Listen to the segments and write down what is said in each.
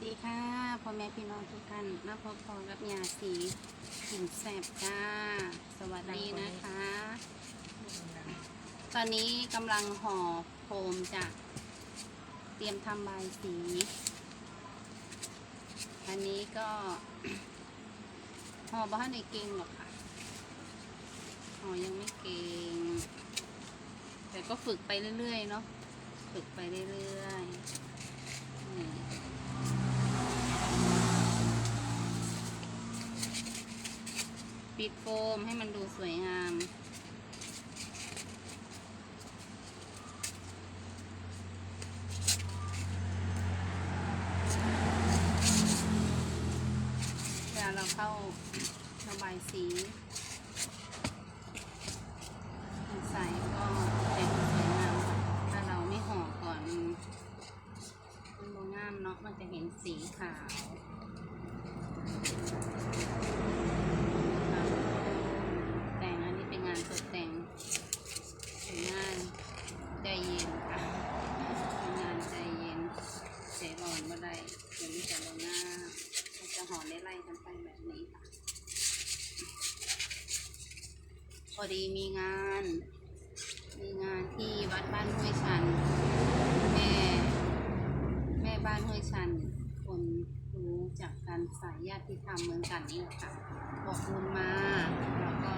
สดีค่ะพ่อแม่พี่น้องทุกท่านมาพบพอกับยาสีกลิ่นแสบจ้า สวัสดีนะคะ ตอนนี้กำลังห่อโฟมจ้ะเตรียมทำใบสี อันนี้ก็ห่อบ้านในเก่งหรอกค่ะห่อยังไม่เก่ง แต่ก็ฝึกไปเรื่อยๆเนาะฝึกไปเรื่อยๆนี่ ปิดโฟมให้มันดูสวยงาม เวลาเราเข้าระบายสีใส่ก็แต่งสวยงามค่ะถ้าเราไม่ห่อก่อนมันมันบ่งามเนาะ มันจะเห็นสีขาว แต่งอันนี้เป็นงานตกแต่งเป็นงานใจเย็นค่ะเป็นงานใจเย็นใจร้อนเมื่อใดเดี๋ยวนี้จะลงหน้าก็จะหอนได้ไล่กันไปแบบนี้ค่ะ พอดีมีงาน มีงานที่วัดบ้านห้วยชัน แม่ แม่บ้านห้วยชัน คนรู้จากการสายญาติธรรมเหมือนกันนี่แหละค่ะบอกบุญมา แล้วก็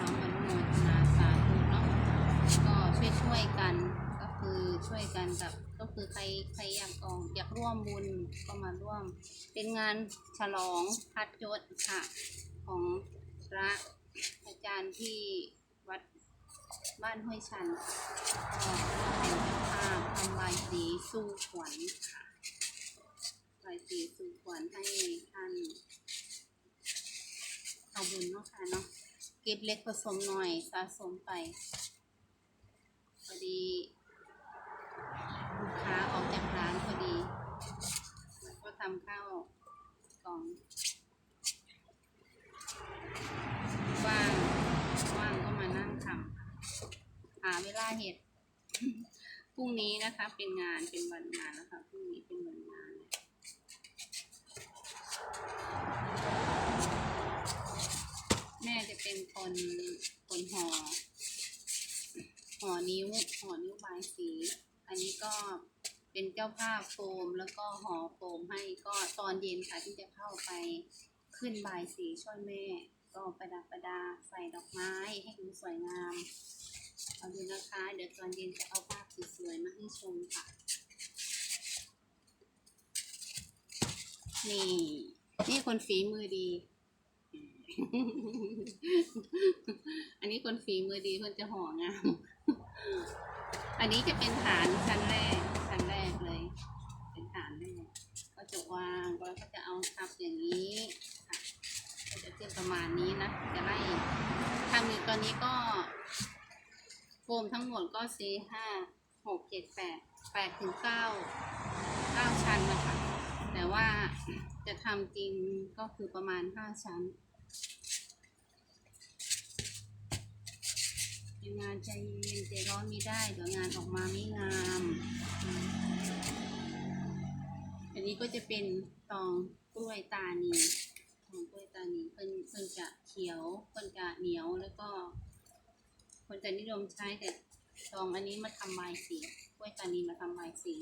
น้อมอนุโมทนาสาธุเนาะก็ช่วยช่วยๆกัน คือช่วยกันแบบก็คือใครใครอยากออกอยากร่วมบุญก็มาร่วม เป็นงานฉลองพัดยศค่ะ ของพระอาจารย์ที่วัดบ้านห้วยชันก็เป็นเจ้าภาพทำใบายสีสู้ขวัญค่ะใบายสีสู้ขวัญให้ท่านเอาบุญเนาะค่ะเนาะเก็บเล็กผสมหน่อยสะสมไปพอดีลูกค้าออกจากร้านพอดีแล้วก็ทำข้าวกล่องว่างว่างก็มานั่งทำหาเวลาเห็ดพรุ่งนี้นะคะ เป็นงานเป็นวันงานแล้วค่ะพรุ่งนี้เป็นวันงานแม่จะเป็นคนคนห่อห่อนิ้วห่อนิ้วบสี อันนี้ก็ เป็นเจ้าภาพโฟมแล้วก็ห่อโฟมให้ก็ตอนเย็นค่ะที่จะเข้าไปขึ้นบายสีช่วยแม่ ก็ประดับประดาใส่ดอกไม้ให้ดูสวยงามเอาดูนะคะ เดี๋ยวตอนเย็นจะเอาภาพสวยๆมาให้ชมค่ะ นี่ นี่คนฝีมือดี อันนี้คนฝีมือดีคนจะห่องาม อันนี้จะเป็นฐานชั้นแรก ชั้นแรกเลย เป็นฐานแรกก็จะ วางแล้วก็จะเอาทับอย่างนี้ค่ะก็จะเป็นประมาณนี้นะจะไล่ทำอยู่ตอนนี้ก็โฟมทั้งหมดก็สี่ห้าหกเจ็ดแปดแปดถึงเก้าเก้าชั้นนะคะ แต่ว่าจะทำจริงก็คือประมาณห้าชั้นเป็นงานใจเย็นใจร้อนม่ได้เดี๋ยวงานออกมาไม่งาม นี้ก็จะเป็นตองกล้วยตานีตองกล้วยตานีเพิ่นเพิ่นจะเขียวเพิ่นจะเหนียวแล้วก็คนจะนิยมใช้แต่ตองอันนี้มาทำใบายสีกล้วยตานีมาทำใบายสี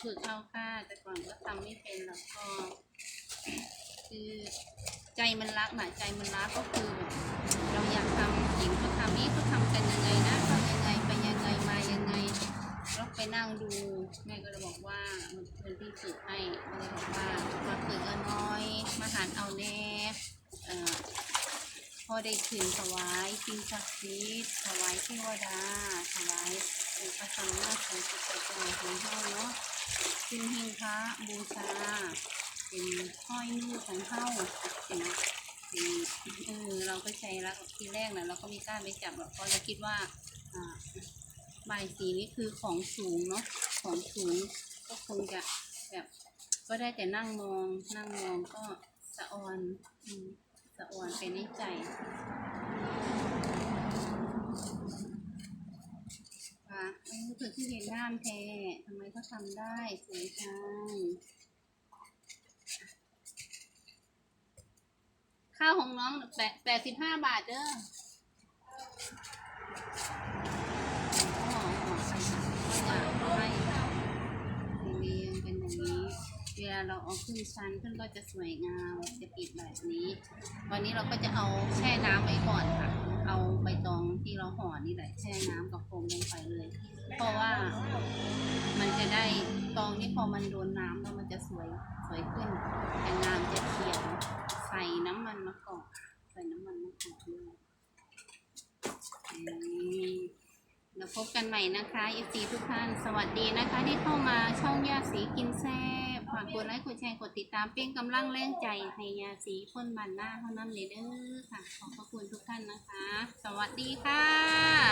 ฝึกเอาค่ะแต่ก่อนก็ทำไม่เป็นแล้วก็ คือใจมันรักน่ะใจมันรักก็คือแบบเราอยากทำหญิงเขาทำนี่เขาทำกันยังไงนะ นั่งดูแม่ก็เลยบอกว่ามันเป็นที่ฝึกให้ก็เลยบอกว่ามาฝึกเอาน้อย มาหันเอาแน่พอได้ถึงถวายสิ่งศักดิ์สิทธิ์ถวายเทวดาถวายองค์พระสังฆาของสุตเจ้าของเฮาเนาะขึ้นหิ้งพระบูชาเป็นห้อยนิ้วของเข้าเป็นเป็นเออเราก็ใช้แล้วทีแรกนะเราก็ไม่กล้าไปจับหรอกเพราะเราคิดว่าอ่า ใบสีนี่คือของสูงเนาะของสูงก็คงจะแบบก็ได้แต่นั่งมอง นั่งมองก็สะออนอสะออนไปในใจค่ะเออเผื่อที่เรียนงามแท้ทำไมเขาทำได้สวยจังข้าวของน้องแปดแปดสิบห้าบาทเด้อ เราเอาขึ้นชั้นขึ้นก็จะสวยงามจะปิดแบบนี้ วันนี้เราก็จะเอาแช่น้ำไว้ก่อนค่ะ เอาใบตองที่เราห่อนี่แหละแช่น้ำกับโฟมลงไปเลย เพราะว่ามันจะได้ตองนี่พอมันโดนน้ำแล้วมันจะสวยสวยขึ้นแต่น้ำจะเขียวใส่น้ำมันมะกอกใส่น้ำมันมะกอกด้วยแล้วพบกันใหม่นะคะเอฟซีทุกท่าน สวัสดีนะคะที่เข้ามาช่องยาสีกินแซ่ ฝากกดไลค์กดแชร์กดติดตามเป็นกำลังแรงใจให้ยาสีพ่นบันหน้าเท่านั้นเลยเด้อค่ะ ขอบพระคุณทุกท่านนะคะ สวัสดีค่ะ